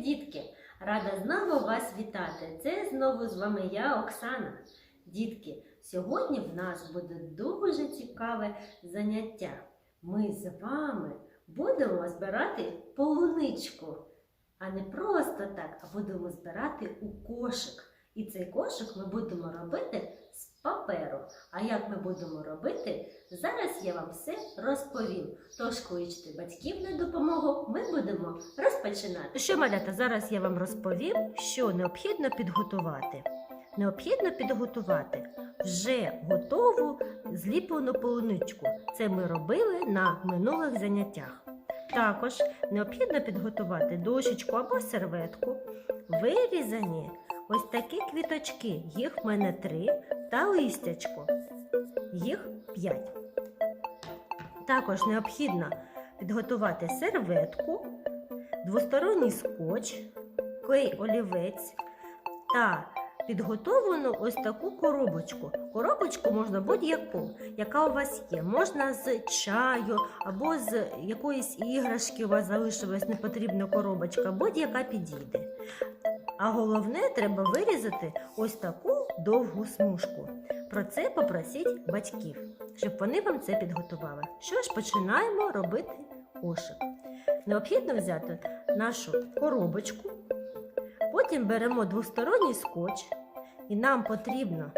дітки! Рада знову вас вітати. Це знову з вами я, Оксана. Дітки, сьогодні в нас буде дуже цікаве заняття. Ми з вами будемо збирати полуничку. А не просто так, а будемо збирати у кошик. І цей кошик ми будемо робити з паперу. А як ми будемо робити, зараз я вам все розповім. Тож кличте батьків на допомогу, ми будемо розпочинати. Що, малята, зараз я вам розповім, що необхідно підготувати. Необхідно підготувати вже готову зліплену полуничку. Це ми робили на минулих заняттях. Також необхідно підготувати дощечку або серветку, вирізані ось такі квіточки, їх в мене три, та листячко, їх п'ять. Також необхідно підготувати серветку, двосторонній скотч, клей олівець та підготовлену ось таку коробочку. Коробочку можна будь-яку, яка у вас є. Можна з чаю або з якоїсь іграшки у вас залишилась непотрібна коробочка, будь-яка підійде. А головне, треба вирізати ось таку довгу смужку. Про це попросіть батьків, щоб вони вам це підготували. Що ж, починаємо робити кошик. Необхідно взяти нашу коробочку, потім беремо двосторонній скотч, і нам потрібно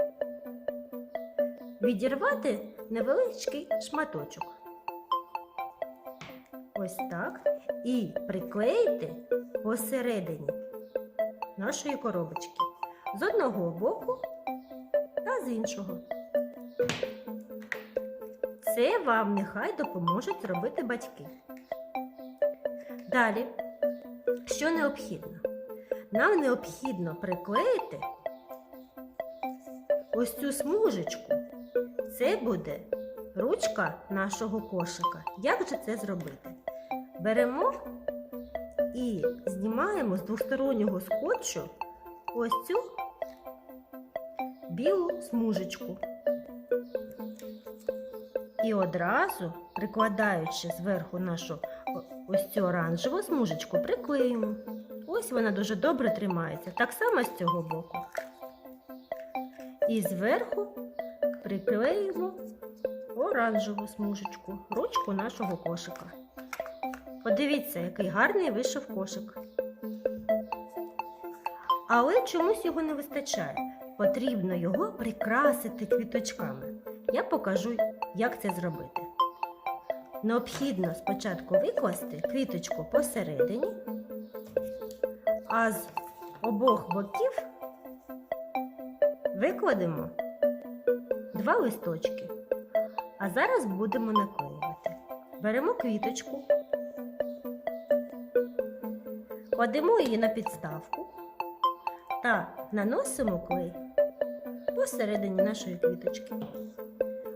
відірвати невеличкий шматочок. Ось так. І приклеїти посередині нашої коробочки з одного боку та з іншого. Це вам нехай допоможуть зробити батьки. Далі, що необхідно? Нам необхідно приклеїти ось цю смужечку. Це буде ручка нашого кошика. Як же це зробити? Беремо і знімаємо з двостороннього скотчу ось цю білу смужечку. І одразу, прикладаючи зверху нашу ось цю оранжеву смужечку, приклеїмо. Ось вона дуже добре тримається. Так само з цього боку. І зверху приклеїмо оранжеву смужечку, ручку нашого кошика. Подивіться, який гарний вийшов кошик. Але чомусь його не вистачає. Потрібно його прикрасити квіточками. Я покажу, як це зробити. Необхідно спочатку викласти квіточку посередині, а з обох боків викладемо два листочки. А зараз будемо наклеювати. Беремо квіточку, кладемо її на підставку та наносимо клей посередині нашої квіточки.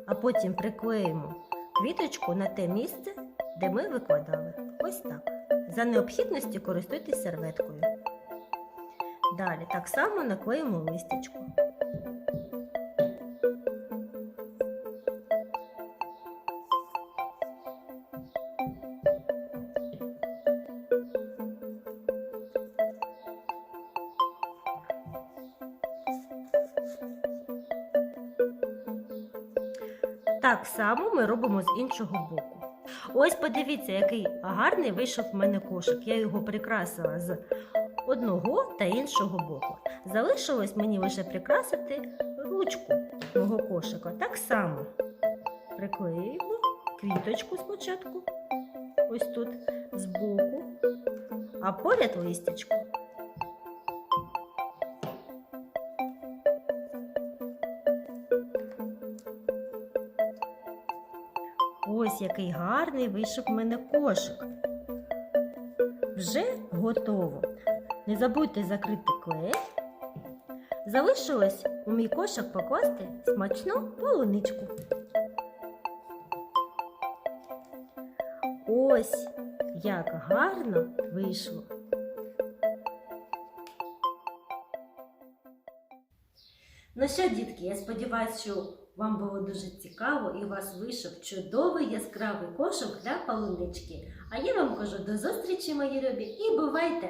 А потім приклеїмо квіточку на те місце, де ми викладали. Ось так. За необхідності користуйтесь серветкою. Далі так само наклеїмо листячку. Так само ми робимо з іншого боку. Ось подивіться, який гарний вийшов в мене кошик. Я його прикрасила з одного та іншого боку. Залишилось мені лише прикрасити ручку мого кошика. Так само приклеїмо квіточку спочатку, ось тут збоку, а поряд листячку. Ось який гарний вийшов в мене кошик. Вже готово. Не забудьте закрити клей. Залишилось у мій кошик покласти смачну полуничку. Ось як гарно вийшло. Ну що, дітки, я сподіваюся, що вам було дуже цікаво і у вас вийшов чудовий яскравий кошик для полунички. А я вам кажу до зустрічі, мої любі, і бувайте!